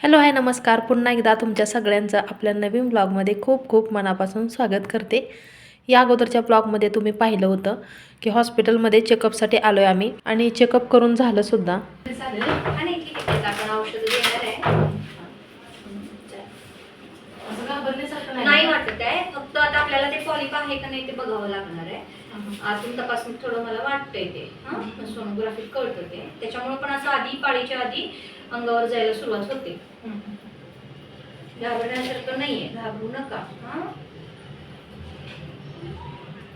Hello hi नमस्कार. पुन्हा एकदा तुमच्या सगळ्यांचं आपल्या नवीन ब्लॉगमध्ये खूप खूप मनापासून स्वागत करते. या अगोदरच्या ब्लॉगमध्ये तुम्ही पाहिलं होतं की हॉस्पिटलमध्ये चेकअपसाठी आलो आहे आम्ही आणि चेकअप करून झालं सुद्धा. आणि ठीक आहे आपण औषधं देणार आहे. नाही. वाटत आहे. फक्त आता आपल्याला ते पॉलिप आहे का नाही ते बघावं लागणार आहे. आतून तपासून थोडं मला वाटतंय ते. सोनोग्राफीत कळतं ते. त्याच्यामुळे पण असं आधी पाळीच्या आधी अंगावर जायला सुरुवात होते. घाबरण्यासारखं नाहीये. घाबरू नका. हा?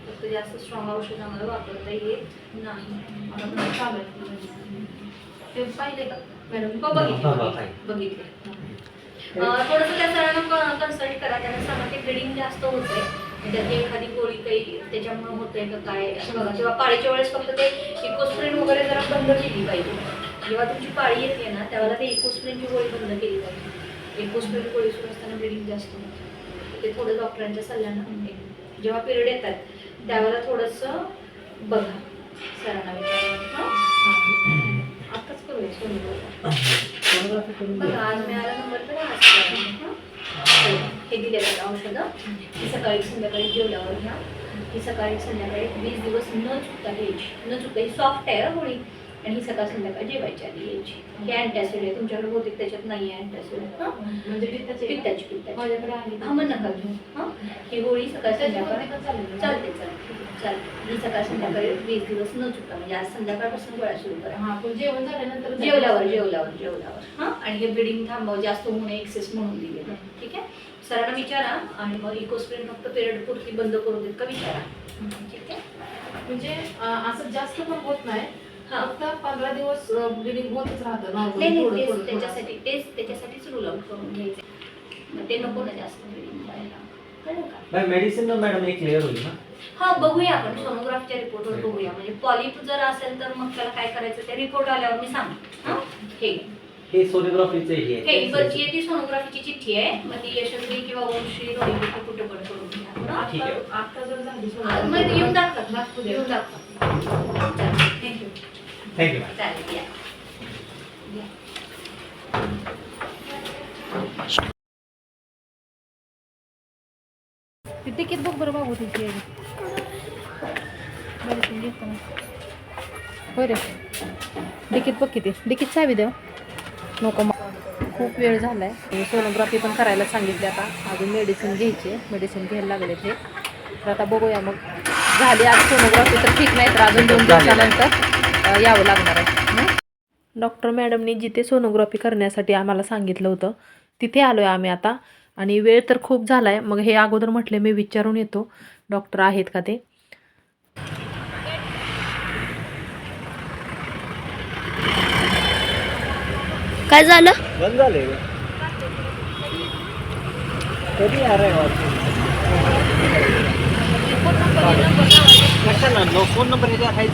फक्त जास्त स्ट्रॉंग औषध आम्हाला वापरता येत नाही. चालत ते पाहिले का? मॅडम हो बघितले. हा, हा, बघितले. थोडंसं त्या सरांना कन्सल्ट करा. त्यांना सांगा की ब्लिडिंग जास्त होते त्यात एखादी गोळी काही त्याच्यामुळे होतंय का काय असं बघा. किंवा पाळीच्या वेळेस फक्त ते इकोस्प्रिन वगैरे जरा बंद केली पाहिजे. जेव्हा तुमची पाळी येते ना त्यावेळेला ते इकोस्प्रिनची गोळी बंद केली पाहिजे. इकोस्प्रिन गोळी सुरू असताना ब्लिडिंग जास्त होतं. ते थोडं डॉक्टरांच्या सल्ल्यानं जेव्हा पिरियड येतात त्यावेळेला थोडंसं बघा. सरांना विचारा हं? आताच करूया. सोनोग्राफी बघा आज मिळाला नंबर तर. हं? दिलेलं औषधं. ही सकाळी संध्याकाळी जेवल्यावर घ्या. ही सकाळी संध्याकाळी वीस दिवस न चुकता घ्यायची. न चुकता ही सॉफ्ट आहे हं गोळी आणि ही सकाळ संध्याकाळी जेवायची आधी यायची ही अँटॅसिड आहे. तुमच्याकडे बहुतेक त्याच्यात नाही आहे अँटॅसिड म्हणजे पित्ताचे. पित्ताची पित्ताची. हा मग नका घेऊ. हं? ही गोळी सकाळ संध्याकाळी चालते चालते. चालते ही सकाळ संध्याकाळी वीस दिवस न चुकता म्हणजे आज संध्याकाळपासून गोळ्या सुरू करा. हा पण जेवण झाल्यानंतर जेवल्यावर जेवल्यावर जेवल्यावर. हां? आणि हे ब्लिडिंग थांबव जास्त होऊ नये एक्सेस म्हणून दिले. ठीक आहे? सरांना विचारा आणि मग इकोस्प्रिन फक्त पिरियड पुरती बंद करू देत का विचारा. ठीक आहे? म्हणजे असं जास्त पण होत नाही. हा. पंधरा दिवस ब्लिडिंग होतच राहतं. त्याच्यासाठी तेच त्याच्यासाठीच रूल आउट करून घ्यायचं ते नको ना जास्त ब्लिडिंग व्हायला का मेडिसिन मॅडम एक क्लिअर होईल ना. हा बघूया आपण. सोनोग्राफच्या रिपोर्टवर बघूया. म्हणजे पॉलिप जर असेल तर मग त्याला काय करायचं ते रिपोर्ट आल्यावर मी सांग हां? हे. हे सोनोग्राफीचे हे. हे आहे. वरची ती सोनोग्राफीची चिठ्ठी आहे. मग ती यशस्वी किंवा वंशी रोहिणी कुठं पण करून घ्या. ठीक आहे. आता जर झाली हा, मग येऊन दाखवा. दाखवू येऊन दाखवा. थँक्यू थँक्यू मॅडम चालेल या. तिकीट बघ बरं बाबू तिची मेडिसिन घेताना होय रे. तिकीट बघ किती. तिकीट चावी देव. नको मग. खूप वेळ झाला आहे सोनोग्राफी पण करायला सांगितली आता. अजून मेडिसिन घ्यायची मेडिसिन घ्यायला लागले ते तर आता बघूया मग. झाली आज सोनोग्राफी तर ठीक नाही तर अजून दोन दिवसानंतर यावं लागणार आहे. डॉक्टर मॅडमनी जिथे सोनोग्राफी करण्यासाठी आम्हाला सांगितलं होतं तिथे आलो आहे आम्ही आता. आणि वेळ तर खूप झाला आहे मग हे अगोदर म्हटले मी विचारून येतो. डॉक्टर आहेत का ते? काय झालं? बंद झाले. कधी आ रहा है फोन नंबर याच्यावर आहे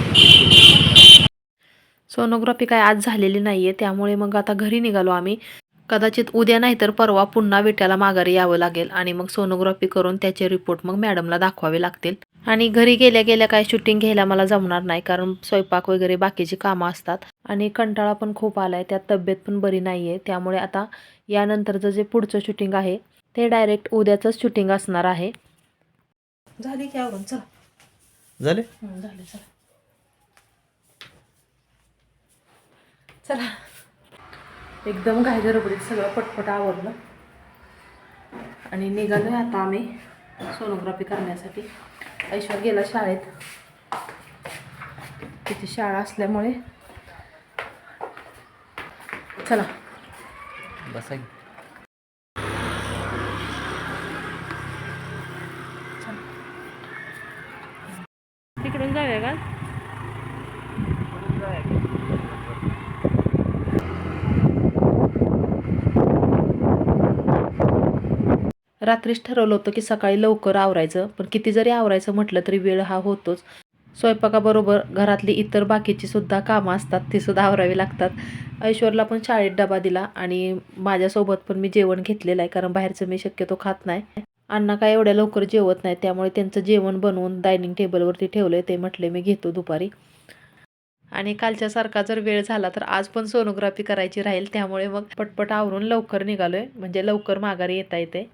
सोनोग्राफी काय आज झालेली नाही आहे त्यामुळे मग आता घरी निघालो आम्ही. कदाचित उद्या नाही तर परवा पुन्हा विट्याला माघारी यावं लागेल आणि मग सोनोग्राफी करून त्याचे रिपोर्ट मग मॅडमला दाखवावे लागतील. आणि घरी गेल्या गेल्या काय शूटिंग घ्यायला मला जमणार नाही कारण स्वयंपाक वगैरे बाकीची कामं असतात. आणि कंटाळा पण खूप आलाय त्यात तब्येत पण बरी नाही आहे त्यामुळे आता यानंतरचं जे पुढचं शूटिंग आहे ते डायरेक्ट उद्याचंच शूटिंग असणार आहे. झाली की आवरून चला. झाले? झाले चला. चला. एकदम घाई सगळं पटपट आवडलं आणि निघालोय आता आम्ही सोनोग्राफी करण्यासाठी. ऐश्वर गेला शाळेत. तिथे शाळा असल्यामुळे. चला. बसा रात्रीच ठरवलं होतं की सकाळी लवकर आवरायचं पण किती जरी आवरायचं म्हटलं तरी वेळ हा होतोच. स्वयंपाकाबरोबर घरातली इतर बाकीची सुद्धा कामं असतात ती सुद्धा आवरावी लागतात. ऐश्वरला पण शाळेत डबा दिला आणि माझ्यासोबत पण मी जेवण घेतलेलं आहे कारण बाहेरचं मी शक्यतो खात नाही. अण्णा काय एवढ्या लवकर जेवत नाही त्यामुळे त्यांचं जेवण बनवून डायनिंग टेबलवरती ठेवलं आहे ते म्हटले मी घेतो दुपारी. आणि कालच्यासारखा जर वेळ झाला तर आज पण सोनोग्राफी करायची राहील त्यामुळे मग पटपट आवरून लवकर निघालोय म्हणजे लवकर माघारी येता येते.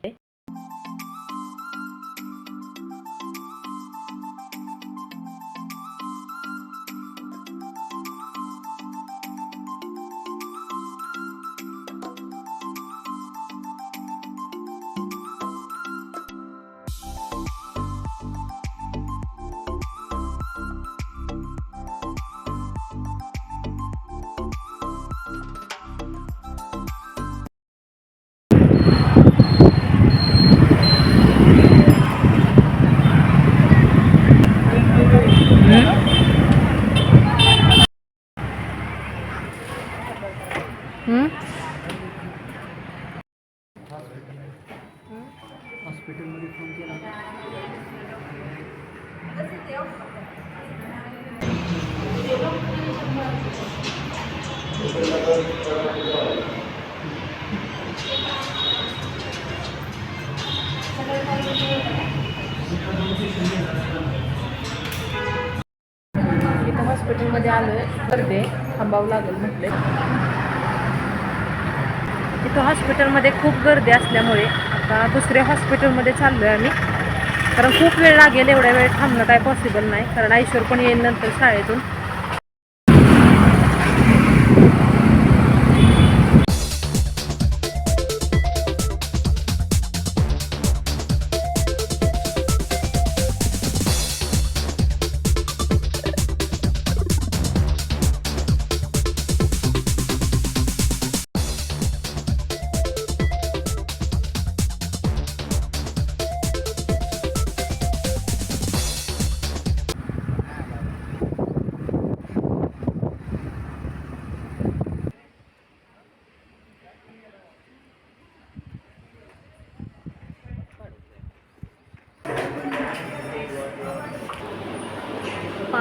हॉस्पिटलमध्ये फोन केला. इथं हॉस्पिटलमध्ये आलोय. गर्दी आहे. थांबावं लागेल म्हटले. इथं हॉस्पिटलमध्ये खूप गर्दी असल्यामुळे आता दुसऱ्या हॉस्पिटलमध्ये आहे आम्ही. कारण खूप वेळ लागेल एवढ्या वेळ थांबणं काय पॉसिबल नाही. कारण ऐश्वर पण येईल नंतर शाळेतून.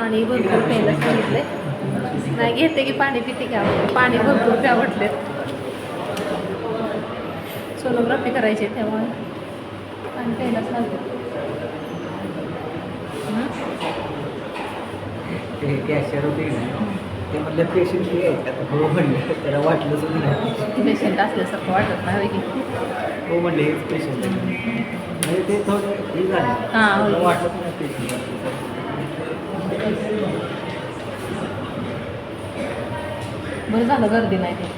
पाणी भरपूर प्यायला सांगितले नाही घेते की पाणी पिते का पाणी भरपूर प्या म्हटले सोनोग्राफी करायची त्यामुळे पाणी प्यायलाच लागतं हं? ते कॅशियर होते ना ते म्हणलं पेशंट हे हो म्हणले त्याला वाटलं नाही. पेशंट असल्यासारखं वाटत नाही की? हो म्हणले हेच पेशंट म्हणजे ते थोडं हे झालं. वाटलं नाही पेशंट बरं झालं गर्दी नाही ते.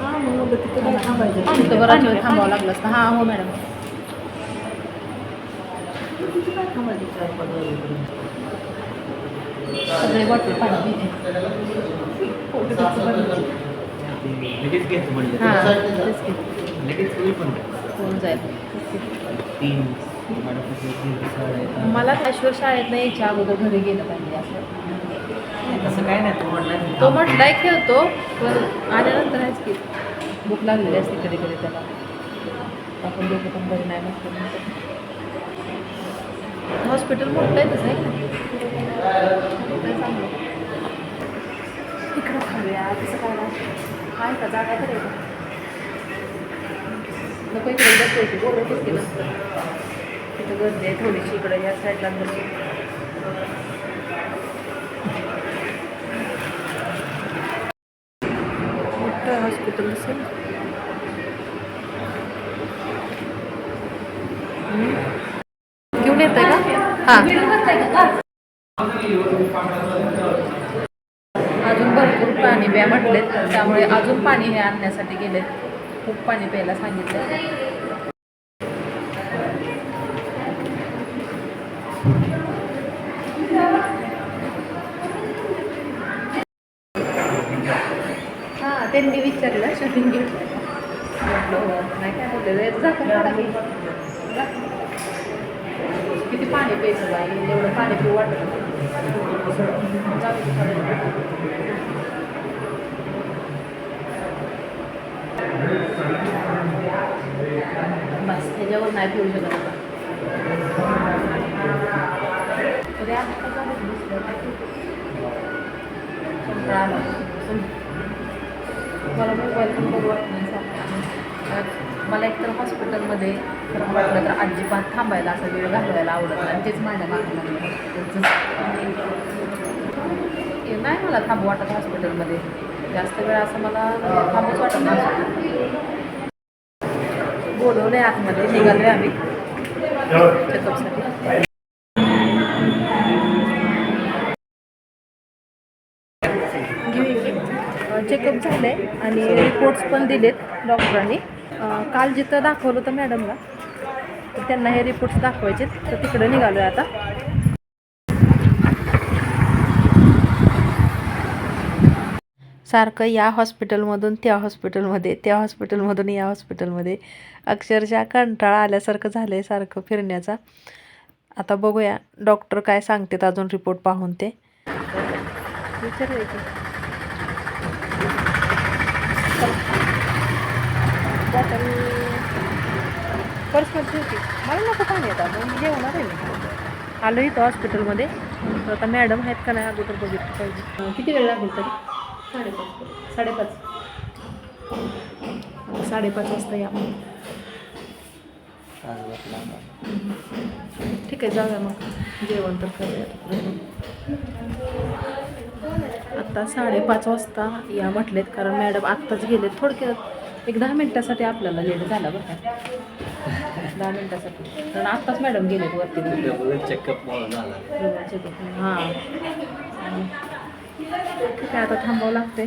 हां मग थांबायचं. थांबतो बराच वेळ थांबावं लागलं असतं. हां हो मॅडम. सगळे बॉटल पाणी. लगेच घ्यायचं हां लगेच पण. होऊन जाईल. तीन. मला ऐश्वर शाळेत नाही यायच्या अगोदर घरी गेलं पाहिजे. तसं काय नाही तो म्हणला तो म्हटलाय खेळतो पण आल्यानंतर आहेच की. भूक लागलेली असते कधी कधी त्याला. आपण दोघं पण बरी नाही म्हटलं हॉस्पिटल मोठं आहे तसं आहे का. इकडं खाऊया तसं काय आहे का जागा तर आहे का? नको इकडे बसायची बोलतच की नसतं तिथं गर्दी आहे थोडीशी इकडं या साईडला गर्दी मोठं हॉस्पिटल असेल हम्म. घेऊन येत आहे का हां अजून भरपूर पाणी प्या म्हटलेत त्यामुळे अजून पाणी हे आणण्यासाठी गेले खूप पाणी प्यायला सांगितलं हां त्यांनी विचारलं शूटिंग घेऊन म्हटलं हो नाही काय बोलले जा काढा की. जा. किती पाणी प्यायचं बाई? एवढं पाणी पिऊ वाटलं बस त्याच्यावर नाही पिऊ शकत आता. तरी मला मोबाईल पण वाटत नाही सारखं. मला एकतर हॉस्पिटलमध्ये खरं म्हटलं तर अजिबात थांबायला असा वेळ घालवायला आवडत नाही. आणि तेच माझ्या मागं नाही मला थांबू वाटत हॉस्पिटलमध्ये. जास्त वेळ असं मला थांबूच वाटत नाही. बोलवलं आहे आतमध्ये निघालो आहे आम्ही चेकअपसाठी चेकअप झालं आहे आणि रिपोर्ट्स पण दिलेत डॉक्टरांनी. काल जिथं दाखवलं होतं मॅडमला तर त्यांना हे रिपोर्ट्स दाखवायचे तर तिकडे निघालो आहे आता. सारखं या हॉस्पिटलमधून त्या हॉस्पिटलमध्ये त्या हॉस्पिटलमधून या हॉस्पिटलमध्ये अक्षरशः कंटाळा आल्यासारखं झालं आहे सारखं फिरण्याचा. आता बघूया डॉक्टर काय सांगतात अजून रिपोर्ट पाहून ते. विचारूया की. बॉटल पर्समध्ये ठेवते मला नको पाणी आता मग जेवणार आहे मी. आलो इथं हॉस्पिटलमध्ये तर आता मॅडम आहेत का नाही अगोदर बघितलं पाहिजे. किती वेळ लागेल तरी? साडेपाच. साडेपाच. साडेपाच वाजता या ठीक आहे जाऊया मग. जेवण तर करूया. आत्ता साडेपाच वाजता या म्हटलेत कारण मॅडम आत्ताच गेलेत थोडक्यात. एक दहा मिनटासाठी आपल्याला लेट झाला बरं का. दहा मिनटासाठी. कारण आत्ताच मॅडम गेलेत वरती. चेकअप हां. ठीक आहे आता थांबावं लागते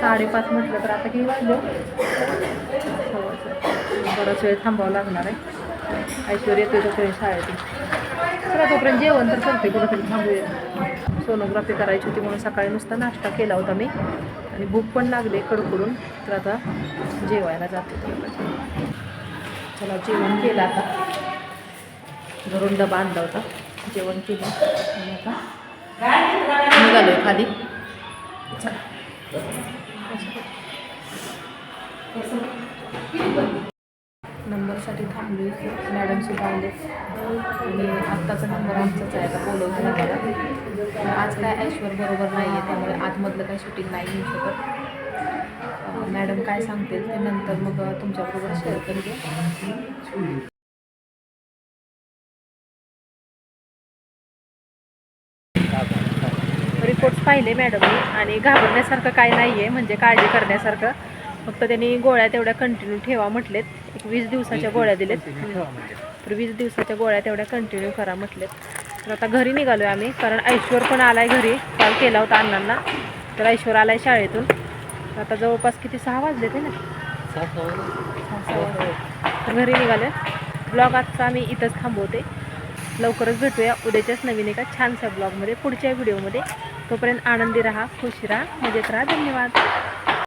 साडेपाच म्हटलं तर आता किती वाजलो? बराच वेळ थांबावं लागणार आहे. ऐश्वर्या येतोय तोपर्यंत शाळेतून चला तोपर्यंत जेवण तर करते कुठंतरी थांबूया. सोनोग्राफी करायची होती म्हणून सकाळी नुसता नाश्ता केला होता मी. आणि भूक पण लागली कडकडून. तर आता जेवायला जाते चला जेवण केलं आता. घरून डबा आणला होता. जेवण केलं. आणि आता आहे खाली. चला. नंबरसाठी थांबली मॅडम सुद्धा आले. आणि आत्ताचा नंबर आमचाच आहे. आता बोलवतो नंबर आज काय ऐश्वर बरोबर नाही आहे त्यामुळे आतमधलं काय शूटिंग नाही घेऊ शकत. मॅडम काय सांगतील ते नंतर मग तुमच्याबरोबर शेअर करेल रिपोर्ट्स पाहिले मॅडम आणि घाबरण्यासारखं काय नाही आहे म्हणजे काळजी करण्यासारखं. फक्त त्यांनी गोळ्या तेवढ्या कंटिन्यू ठेवा म्हटलेत. एक वीस दिवसाच्या गोळ्या दिलेत. तर वीस दिवसाच्या गोळ्या तेवढ्या कंटिन्यू करा म्हटलेत. तर आता घरी निघालो आहे आम्ही कारण ऐश्वर पण आलाय घरी. कॉल केला होता अण्णांना. तर ऐश्वर आलाय शाळेतून. तर आता जवळपास किती सहा वाजले ते ना? तर घरी निघाले ब्लॉग आजचा आम्ही इथंच थांबवते. लवकरच भेटूया. उद्याच्याच नवीन एका छानशा ब्लॉगमध्ये पुढच्या व्हिडिओमध्ये तोपर्यंत आनंदी राहा खुश राहा मजेत राहा. धन्यवाद.